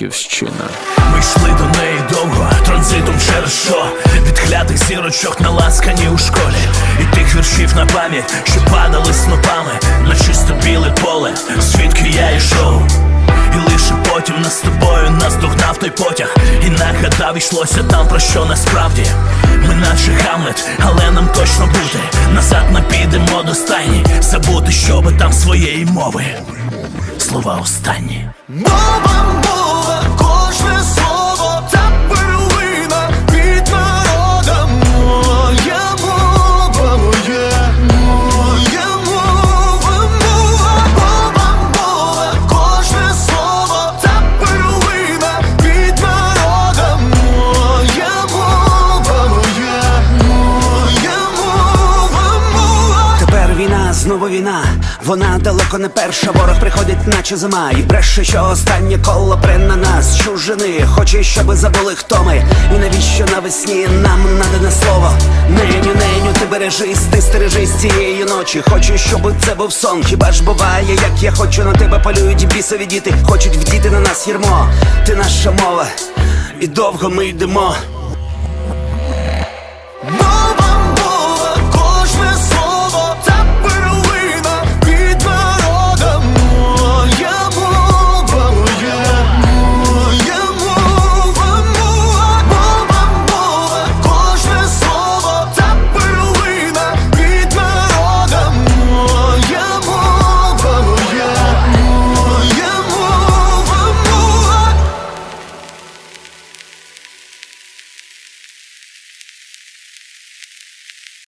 батьківщина. Ми йшли до неї довго, транзитом через що? Від клятих зірочок наласкані у школі. І тих віршів на пам'ять, що падали снопами. На чисто біле поле, звідки я йшов? І лише потім нас з тобою наздогнав той потяг. І нагадав, йшлося там про що насправді. Ми наче Гамлет, але нам точно бути. Назад ми підемо до стайні. Забути, щоби там своєї мови. Слова останні знову війна, вона далеко не перша. Ворог приходить, наче зима, і бреше, що останнє коло пре на нас чужини. Хоче, щоби забули, хто ми, і навіщо навесні нам надане слово. Неню, неню, ти бережись, ти стережись цієї ночі. Хочу, щоб це був сон. Хіба ж буває, як я хочу на тебе полюють бісові діти, хочуть вдіти на нас ярмо. Ти наша мова, і довго ми йдемо.